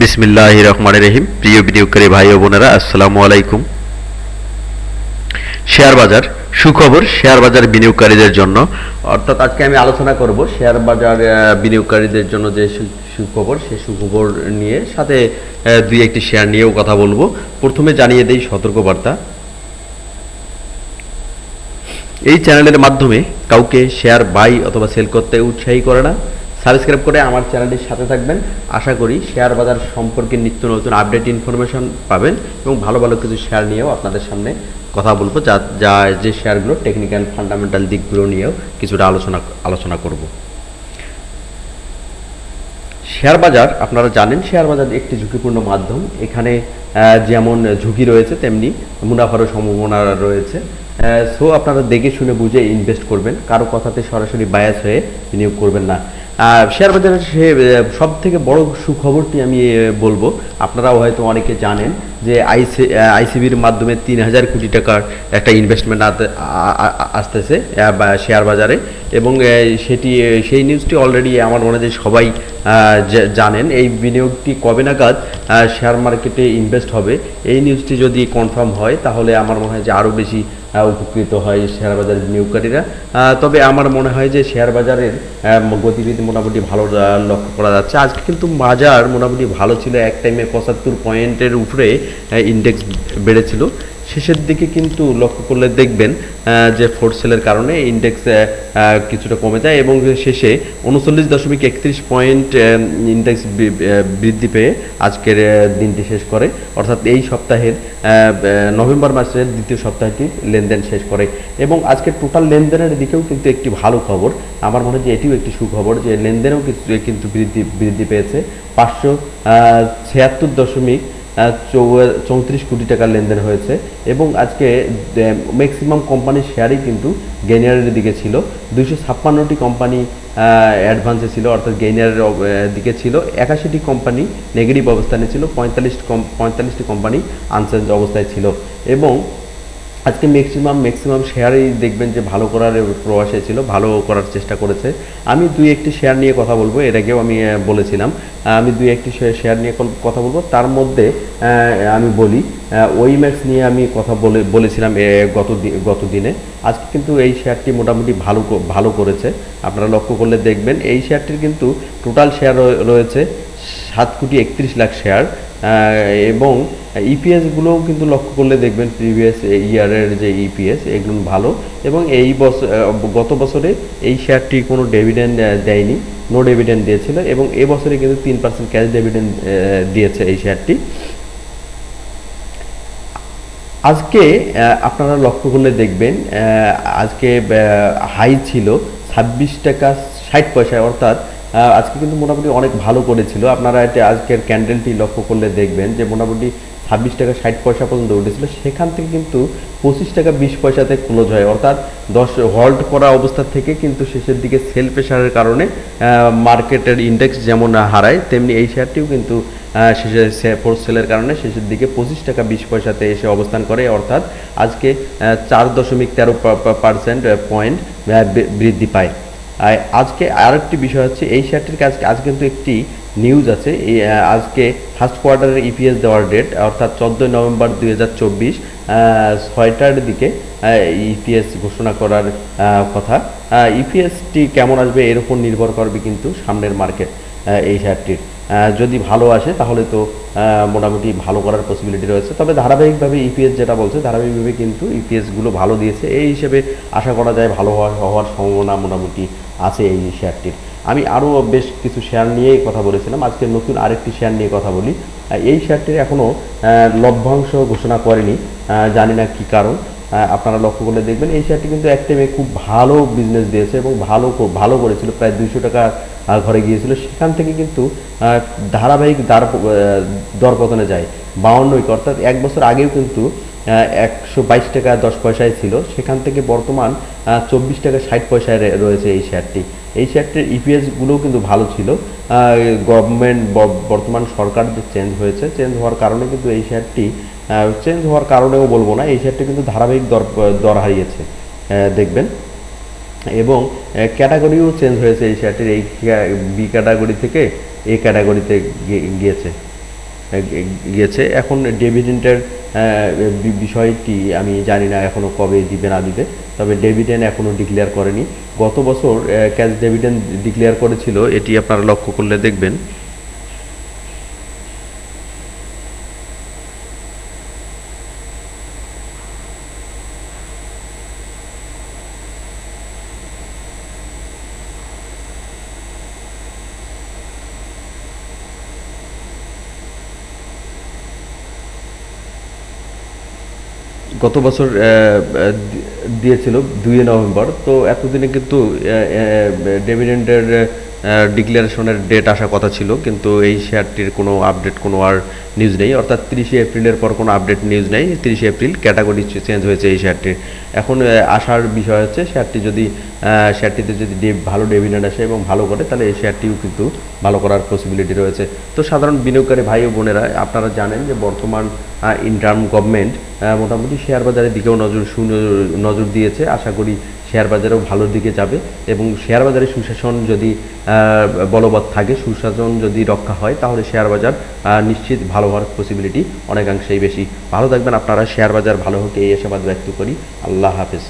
বিসমিল্লাহ রহমান রহিম। প্রিয় বিনিয়োগকারী ভাই ও বোনেরা, আসসালামু আলাইকুম। শেয়ার বাজার, সুখবর শেয়ার বাজার বিনিয়োগকারীদের জন্য। অর্থাৎ আজকে আমি আলোচনা করব শেয়ার বাজার বিনিয়োগকারীদের জন্য যে সুখবর সেই সুখবর নিয়ে সাথে দুই একটি শেয়ার নিয়েও কথা বলব। প্রথমে জানিয়ে দেই সতর্কবার্তা। এই চ্যানেলের মাধ্যমে কাউকে শেয়ার বাই অথবা সেল করতে উৎসাহী করে না। সাবস্ক্রাইব করে আমার চ্যানেলটির সাথে থাকবেন। আশা করি শেয়ার বাজার সম্পর্কে নিত্য নতুন আপডেট ইনফরমেশন পাবেন এবং ভালো ভালো কিছু শেয়ার নিয়েও আপনাদের সামনে কথা বলব, যা যা যে শেয়ারগুলো টেকনিক্যাল ফান্ডামেন্টাল দিকগুলো নিয়েও কিছুটা আলোচনা আলোচনা করব। শেয়ার বাজার, আপনারা জানেন শেয়ার বাজার একটি ঝুঁকিপূর্ণ মাধ্যম। এখানে যেমন ঝুঁকি রয়েছে, তেমনি মুনাফারও সম্ভাবনা রয়েছে। সো আপনারা দেখে শুনে বুঝে ইনভেস্ট করবেন। কারও কথাতে সরাসরি বায়াস হয়ে বিনিয়োগ করবেন না। শেয়ার বাজারের সে সব থেকে বড় সুখবরটি আমি বলব। আপনারাও হয়তো অনেকে জানেন যে আইসি আইসিবির মাধ্যমে তিন হাজার কোটি টাকার একটা ইনভেস্টমেন্ট আসতেছে শেয়ার বাজারে। এবং সেটি সেই নিউজটি অলরেডি আমার মনে হয় সবাই জানেন। এই বিনিয়োগটি কবে নাগাদ শেয়ার মার্কেটে ইনভেস্ট হবে? এই নিউজটি যদি কনফার্ম হয়, তাহলে আমার মনে হয় যে আরও বেশি উপকৃত হয় শেয়ার বাজারের বিনিয়োগকারীরা তবে আমার মনে হয় যে শেয়ার বাজারের গতিবিধি মোটামুটি ভালো লক্ষ্য করা যাচ্ছে। আজকে কিন্তু বাজার মোটামুটি ভালো ছিল, এক টাইমে পঁচাত্তর পয়েন্টের উপরে ইন্ডেক্স বেড়েছিল। শেষের দিকে কিন্তু লক্ষ্য করলে দেখবেন যে ফোর্থ সেলের কারণে ইন্ডেক্স কিছুটা কমে যায় এবং শেষে উনচল্লিশ দশমিক একত্রিশ পয়েন্ট ইন্ডেক্স বৃদ্ধি পেয়ে আজকের দিনটি শেষ করে। অর্থাৎ এই সপ্তাহের নভেম্বর মাসের দ্বিতীয় সপ্তাহটি লেনদেন শেষ করে। এবং আজকে টোটাল লেনদেনের দিকেও কিন্তু একটি ভালো খবর। আমার মনে হয় যে এটিও একটি সুখবর যে লেনদেনেও কিন্তু বৃদ্ধি বৃদ্ধি পেয়েছে। পাঁচশো ছিয়াত্তর দশমিক চৌত্রিশ কোটি টাকার লেনদেন হয়েছে এবং আজকে ম্যাক্সিমাম কোম্পানির শেয়ারই কিন্তু গেনিয়ারের দিকে ছিল। দুইশো ছাপ্পান্নটি কোম্পানি অ্যাডভান্সে ছিল, অর্থাৎ গেইনারের দিকে ছিল। একাশিটি কোম্পানি নেগেটিভ অবস্থানে ছিল পঁয়তাল্লিশ কম পঁয়তাল্লিশটি কোম্পানি আনচেঞ্জ অবস্থায় ছিল। এবং আজকে ম্যাক্সিমাম ম্যাক্সিমাম শেয়ারই দেখবেন যে ভালো করার প্রয়াসে ছিল ভালো করার চেষ্টা করেছে। আমি দুই একটি শেয়ার নিয়ে কথা বলব, এর আগেও আমি বলেছিলাম। আমি দুই একটি শেয়ার নিয়ে কথা বলব। তার মধ্যে আমি বলি ওইম্যাক্স নিয়ে আমি কথা বলে, বলেছিলাম গত গত দিনে। আজকে কিন্তু এই শেয়ারটি মোটামুটি ভালো ভালো করেছে। আপনারা লক্ষ্য করলে দেখবেন, এই শেয়ারটির কিন্তু টোটাল শেয়ার রয়েছে সাত কোটি একত্রিশ লাখ শেয়ার এবং ইপিএসগুলোও কিন্তু লক্ষ্য করলে দেখবেন প্রিভিয়াস ইয়ারের যে ইপিএস এগুলো ভালো। এবং এই বছর গত বছরে এই শেয়ারটি কোনো ডেভিডেন্ড দেয়নি নো ডেভিডেন্ড দিয়েছিল এবং এবছরে কিন্তু তিন পার্সেন্ট ক্যাশ ডেভিডেন্ড দিয়েছে এই শেয়ারটি আজকে আপনারা লক্ষ্য করলে দেখবেন আজকে হাই ছিল ছাব্বিশ টাকা ষাট পয়সায়, অর্থাৎ আজকে কিন্তু মোটামুটি অনেক ভালো করেছিল। আপনারা এটা আজকের ক্যান্ডেলটি লক্ষ্য করলে দেখবেন যে মোটামুটি ছাব্বিশ টাকা ষাট পয়সা পর্যন্ত উঠেছিল। সেখান থেকে কিন্তু পঁচিশ টাকা বিশ পয়সাতে ক্লোজ হয়। অর্থাৎ দশ হল্ট করা অবস্থা থেকে কিন্তু শেষের দিকে সেল প্রেশারের কারণে মার্কেটের ইন্ডেক্স যেমন হারায় তেমনি এই শেয়ারটিও কিন্তু আহ, শেষে ফোর্থ সেলের কারণে শেষের দিকে পঁচিশ টাকা বিশ পয়সাতে এসে অবস্থান করে। অর্থাৎ আজকে চার দশমিক তেরো পার্সেন্ট পয়েন্ট বৃদ্ধি পায়। আজকে আরেকটি বিষয় হচ্ছে এই শেয়ারটির কাছে আজ কিন্তু একটি নিউজ আছে। আজকে ফার্স্ট কোয়ার্টারের ইপিএস দেওয়ার ডেট অর্থাৎ চোদ্দোই নভেম্বর দুই হাজার চব্বিশ ছয়টার দিকে ইপিএস ঘোষণা করার কথা। ইপিএসটি কেমন আসবে এর উপর নির্ভর করবে কিন্তু সামনের মার্কেট এই শেয়ারটির। যদি ভালো আসে তাহলে তো মোটামুটি ভালো করার পসিবিলিটি রয়েছে। তবে ধারাবাহিকভাবে ইপিএস যেটা বলছে, ধারাবাহিকভাবে কিন্তু ইপিএসগুলো ভালো দিয়েছে। এই হিসেবে আশা করা যায় ভালো হওয়ার হওয়ার সম্ভাবনা মোটামুটি আছে এই শেয়ারটির। আমি আরও বেশ কিছু শেয়ার নিয়েই কথা বলেছিলাম। আজকে নতুন আরেকটি শেয়ার নিয়ে কথা বলি। এই শেয়ারটির এখনও লভ্যাংশ ঘোষণা করেনি। জানি না কী কারণ। আপনারা লক্ষ্য করলে দেখবেন, এই শেয়ারটি কিন্তু এক টাইমে খুব ভালো বিজনেস দিয়েছে এবং ভালো ভালো করেছিল। প্রায় দুইশো টাকা ঘরে গিয়েছিল। সেখান থেকে কিন্তু ধারাবাহিক দার দরপতনে যায়। বাউন্নইক অর্থাৎ এক বছর আগেও কিন্তু একশো বাইশ টাকা দশ পয়সায় ছিল। সেখান থেকে বর্তমান চব্বিশ টাকা ষাট পয়সায় রয়েছে এই শেয়ারটি এই শেয়ারটির ইপিএসগুলোও কিন্তু ভালো ছিল। গভর্নমেন্ট বর্তমান সরকার যে চেঞ্জ হয়েছে চেঞ্জ হওয়ার কারণে কিন্তু এই শেয়ারটি চেঞ্জ হওয়ার কারণেও বলব না, এই শেয়ারটি কিন্তু ধারাবাহিক দর দর হারিয়েছে দেখবেন। এবং ক্যাটাগরিও চেঞ্জ হয়েছে এই শেয়ারটির এই বি ক্যাটাগরি থেকে এ ক্যাটাগরিতে গিয়েছে। গিয়েছে। এখন ডেভিডেন্টের বিষয়টি আমি জানি না এখনও কবে দিবে না দিবে, তবে ডেভিডেন্ট এখনও ডিক্লেয়ার করেনি। গত বছর ক্যাশ ডেভিডেন্ড ডিক্লেয়ার করেছিল এটি আপনারা লক্ষ্য করলে দেখবেন। গত বছর দিয়েছিল দুই নভেম্বর। তো এতদিনে কিন্তু ডেভিডেন্টের ডিক্লারেশনের ডেট আসার কথা ছিল, কিন্তু এই শেয়ারটির কোনো আপডেট কোনো আর নিউজ নেই। অর্থাৎ তিরিশে এপ্রিলের পর কোনো আপডেট নিউজ নেই। তিরিশে এপ্রিল ক্যাটাগরি চেঞ্জ হয়েছে এই শেয়ারটির এখন আসার বিষয় হচ্ছে শেয়ারটি যদি শেয়ারটিতে যদি ভালো ডেভিডেন্ট আসে এবং ভালো করে, তাহলে এই শেয়ারটিও কিন্তু ভালো করার পসিবিলিটি রয়েছে। তো সাধারণ বিনিয়োগকারী ভাই ও বোনেরা, আপনারা জানেন যে বর্তমান ইন্টার্ম গভর্নমেন্ট মোটামুটি শেয়ার বাজারের দিকেও নজর নজর দিয়েছে। আশা করি শেয়ার বাজারও ভালোর দিকে যাবে এবং শেয়ার বাজারে সুশাসন যদি বলবৎ থাকে, সুশাসন যদি রক্ষা হয়, তাহলে শেয়ার বাজার নিশ্চিত ভালো হওয়ার পসিবিলিটি অনেকাংশেই বেশি। ভালো থাকবেন আপনারা, শেয়ার বাজার ভালো হোক, এই আশাবাদ ব্যক্ত করি। আল্লাহ হাফেজ।